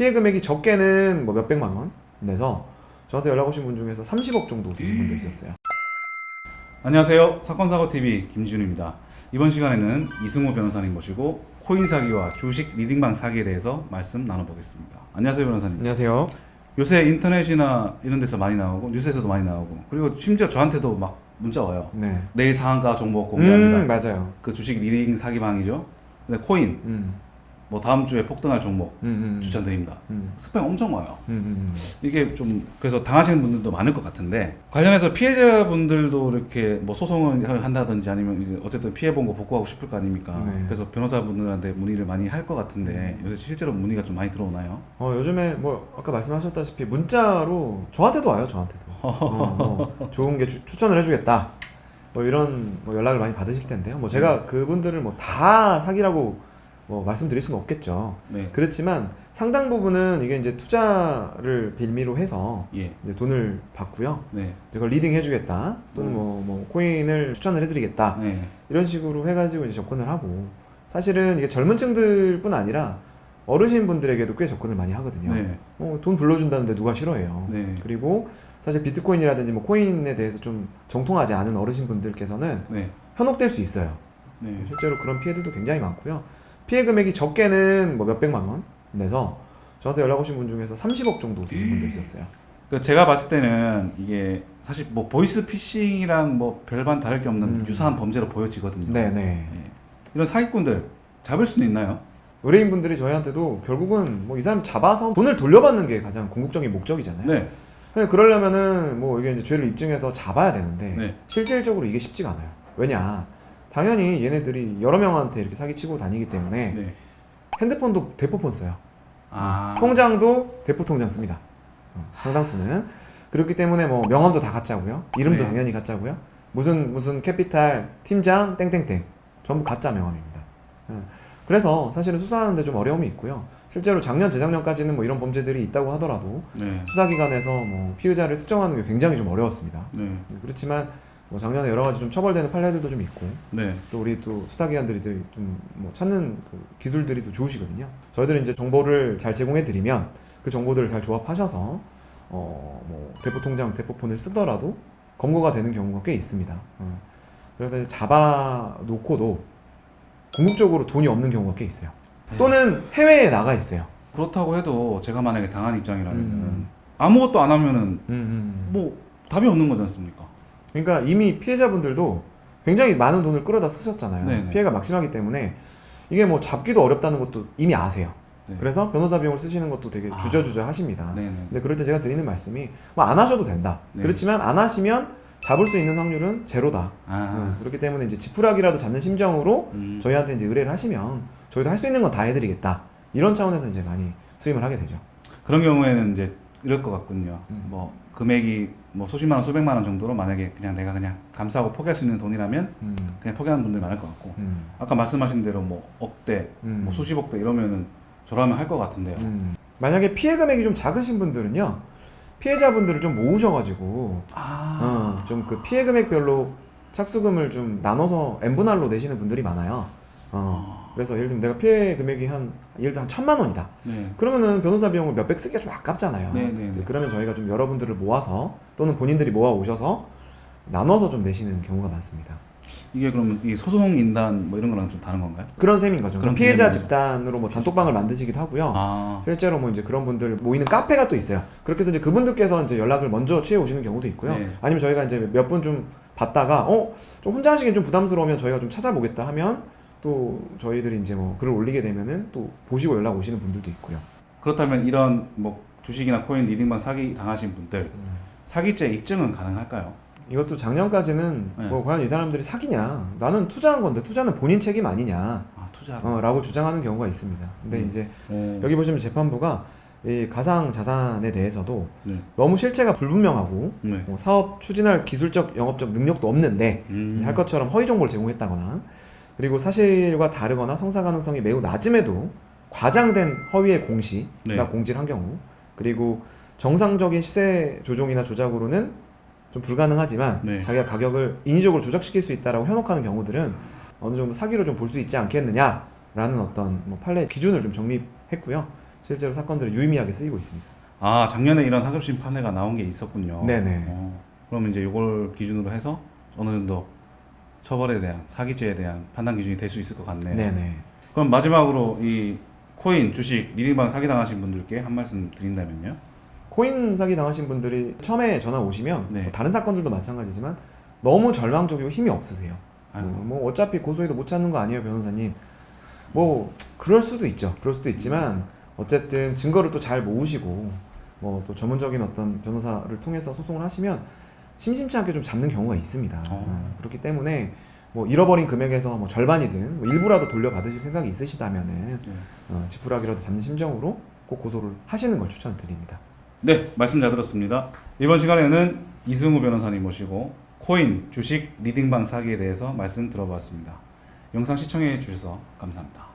피해 금액이 적게는 뭐 몇백만 원 내서 저한테 연락 오신 분 중에서 30억 정도 되신 분도 있었어요. 안녕하세요. 사건 사고TV 김지훈입니다. 이번 시간에는 이승호 변호사님 모시고 코인 사기와 주식 리딩방 사기에 대해서 말씀 나눠보겠습니다. 안녕하세요 변호사님. 안녕하세요. 요새 인터넷이나 이런 데서 많이 나오고 뉴스에서도 많이 나오고 그리고 심지어 저한테도 막 문자 와요. 네. 내일 상한가 정보 공개합니다. 음, 맞아요. 그 주식 리딩 사기방이죠. 근데 코인 음, 뭐 다음 주에 폭등할 종목 음, 음, 추천드립니다. 음, 스팸 엄청 와요. 음, 음, 이게 좀 그래서 당하시는 분들도 많을 것 같은데 관련해서 피해자분들도 이렇게 뭐 소송을 한다든지 아니면 이제 어쨌든 피해 본 거 복구하고 싶을 거 아닙니까? 네. 그래서 변호사분들한테 문의를 많이 할 것 같은데 요새 실제로 문의가 좀 많이 들어오나요? 어, 요즘에 뭐 아까 말씀하셨다시피 문자로 저한테도 와요. 저한테도. 어, 뭐 좋은 게 추, 추천을 해주겠다. 뭐 이런 뭐 연락을 많이 받으실 텐데요. 뭐 제가 그분들을 뭐 다 사기라고 뭐 말씀드릴 수는 없겠죠. 네. 그렇지만 상당 부분은 이게 이제 투자를 빌미로 해서 예. 이제 돈을 받고요. 네. 이걸 리딩 해주겠다. 또는 음. 뭐, 뭐 코인을 추천을 해드리겠다. 네. 이런 식으로 해가지고 이제 접근을 하고 사실은 이게 젊은 층들뿐 아니라 어르신 분들에게도 꽤 접근을 많이 하거든요. 네. 어, 돈 불러준다는데 누가 싫어해요. 네. 그리고 사실 비트코인이라든지 뭐 코인에 대해서 좀 정통하지 않은 어르신 분들께서는 네. 현혹될 수 있어요. 네. 실제로 그런 피해들도 굉장히 많고요. 피해 금액이 적게는 뭐 몇백만 원 내서 저한테 연락 오신 분 중에서 30억 정도 되신 분도 있었어요. 그 제가 봤을 때는 이게 사실 뭐 보이스 피싱이랑 뭐 별반 다를 게 없는 음. 유사한 범죄로 보여지거든요. 네네. 예. 이런 사기꾼들 잡을 수는 있나요? 의뢰인 분들이 저희한테도 결국은 뭐 이 사람 잡아서 돈을 돌려받는 게 가장 궁극적인 목적이잖아요. 네. 근데 그러려면은 뭐 이게 이제 죄를 입증해서 잡아야 되는데 네. 실질적으로 이게 쉽지가 않아요. 왜냐? 당연히 얘네들이 여러 명한테 이렇게 사기치고 다니기 때문에 네. 핸드폰도 대포폰 써요. 아. 통장도 대포 통장 씁니다. 어, 상당수는 그렇기 때문에 뭐 명함도 다 가짜고요. 이름도 네. 당연히 가짜고요. 무슨 무슨 캐피탈 팀장 땡땡땡 전부 가짜 명함입니다. 어, 그래서 사실은 수사하는데 좀 어려움이 있고요. 실제로 작년 재작년까지는 뭐 이런 범죄들이 있다고 하더라도 네. 수사기관에서 뭐 피의자를 특정하는 게 굉장히 좀 어려웠습니다. 네. 그렇지만 뭐 작년에 여러 가지 좀 처벌되는 판례들도 좀 있고 네. 또 우리 또 수사기관들이 좀 뭐 찾는 그 기술들이 또 좋으시거든요. 저희들은 이제 정보를 잘 제공해 드리면 그 정보들을 잘 조합하셔서 어뭐 대포 통장, 대포폰을 쓰더라도 검거가 되는 경우가 꽤 있습니다. 어. 그래서 잡아 놓고도 궁극적으로 돈이 없는 경우가 꽤 있어요. 또는 해외에 나가 있어요. 그렇다고 해도 제가 만약에 당한 입장이라면 음. 아무것도 안 하면은 음, 음. 뭐 답이 없는 거지 않습니까? 그러니까 이미 피해자분들도 굉장히 많은 돈을 끌어다 쓰셨잖아요. 네네. 피해가 막심하기 때문에 이게 뭐 잡기도 어렵다는 것도 이미 아세요. 네. 그래서 변호사 비용을 쓰시는 것도 되게 아. 주저주저 하십니다. 네네. 근데 그럴 때 제가 드리는 말씀이 뭐 안 하셔도 된다. 네. 그렇지만 안 하시면 잡을 수 있는 확률은 제로다. 아. 음, 그렇기 때문에 이제 지푸라기라도 잡는 심정으로 음. 저희한테 이제 의뢰를 하시면 저희도 할 수 있는 건 다 해드리겠다. 이런 차원에서 이제 많이 수임을 하게 되죠. 그런 경우에는 이제 이럴 것 같군요. 음. 뭐 금액이 뭐 수십만 원, 수백만 원 정도로 만약에 그냥 내가 그냥 감사하고 포기할 수 있는 돈이라면 음, 그냥 포기하는 분들 많을 것 같고 음, 아까 말씀하신 대로 뭐 억대, 음. 뭐 수십억대 이러면은 저라면 할 것 같은데요. 음. 만약에 피해 금액이 좀 작으신 분들은요. 피해자분들을 좀 모으셔가지고 아. 어, 좀그 피해 금액별로 착수금을 좀 나눠서 n분할로 내시는 분들이 많아요. 어, 그래서 예를 들면 내가 피해 금액이 한 예를 들어 한 천만 원이다. 네. 그러면은 변호사 비용을 몇백 쓰기가 좀 아깝잖아요. 네, 네, 네. 그러면 저희가 좀 여러분들을 모아서 또는 본인들이 모아 오셔서 나눠서 좀 내시는 경우가 많습니다. 이게 그러면 이 소송 인단 뭐 이런 거랑 좀 다른 건가요? 그런 셈인 거죠. 그런 피해자. 집단으로 뭐 단톡방을 만드시기도 하고요. 아. 실제로 뭐 이제 그런 분들 모이는 카페가 또 있어요. 그렇게 해서 이제 그분들께서 이제 연락을 먼저 취해 오시는 경우도 있고요. 네. 아니면 저희가 이제 몇 분 좀 봤다가 어 좀 혼자 하시기엔 좀 부담스러우면 저희가 좀 찾아보겠다 하면 또 저희들이 이제 뭐 글을 올리게 되면은 또 보시고 연락 오시는 분들도 있고요. 그렇다면 이런 뭐 주식이나 코인 리딩방 사기 당하신 분들 음. 사기죄 입증은 가능할까요? 이것도 작년까지는 네. 뭐 과연 이 사람들이 사기냐? 나는 투자한 건데 투자는 본인 책임 아니냐? 아 투자. 어, 라고 주장하는 경우가 있습니다. 근데 음. 이제 어. 여기 보시면 재판부가 이 가상 자산에 대해서도 네. 너무 실체가 불분명하고 네. 뭐 사업 추진할 기술적 영업적 능력도 없는데 음. 할 것처럼 허위 정보를 제공했다거나 그리고 사실과 다르거나 성사 가능성이 매우 낮음에도 과장된 허위의 공시나 네. 공지를 한 경우 그리고 정상적인 시세 조종이나 조작으로는 좀 불가능하지만 네. 자기가 가격을 인위적으로 조작시킬 수 있다라고 현혹하는 경우들은 어느 정도 사기로 좀 볼 수 있지 않겠느냐라는 어떤 뭐 판례 기준을 좀 정립했고요. 실제로 사건들이 유의미하게 쓰이고 있습니다. 아 작년에 이런 하급심 판례가 나온 게 있었군요. 네네. 어, 그럼 이제 이걸 기준으로 해서 어느 정도 처벌에 대한 사기죄에 대한 판단 기준이 될 수 있을 것 같네요. 네네. 그럼 마지막으로 이 코인 주식 리딩방 사기 당하신 분들께 한 말씀 드린다면요. 코인 사기 당하신 분들이 처음에 전화 오시면 네. 뭐 다른 사건들도 마찬가지지만 너무 절망적이고 힘이 없으세요. 아이고. 그, 뭐 어차피 고소해도 못 찾는 거 아니에요 변호사님 뭐 그럴 수도 있죠 그럴 수도 있지만 어쨌든 증거를 또 잘 모으시고 뭐 또 전문적인 어떤 변호사를 통해서 소송을 하시면 심심치 않게 좀 잡는 경우가 있습니다 어. 어, 그렇기 때문에 뭐 잃어버린 금액에서 뭐 절반이든 뭐 일부라도 돌려받으실 생각이 있으시다면은 네. 어, 지푸라기라도 잡는 심정으로 꼭 고소를 하시는 걸 추천드립니다 네, 말씀 잘 들었습니다. 이번 시간에는 이승우 변호사님 모시고 코인 주식 리딩방 사기에 대해서 말씀 들어봤습니다. 영상 시청해 주셔서 감사합니다.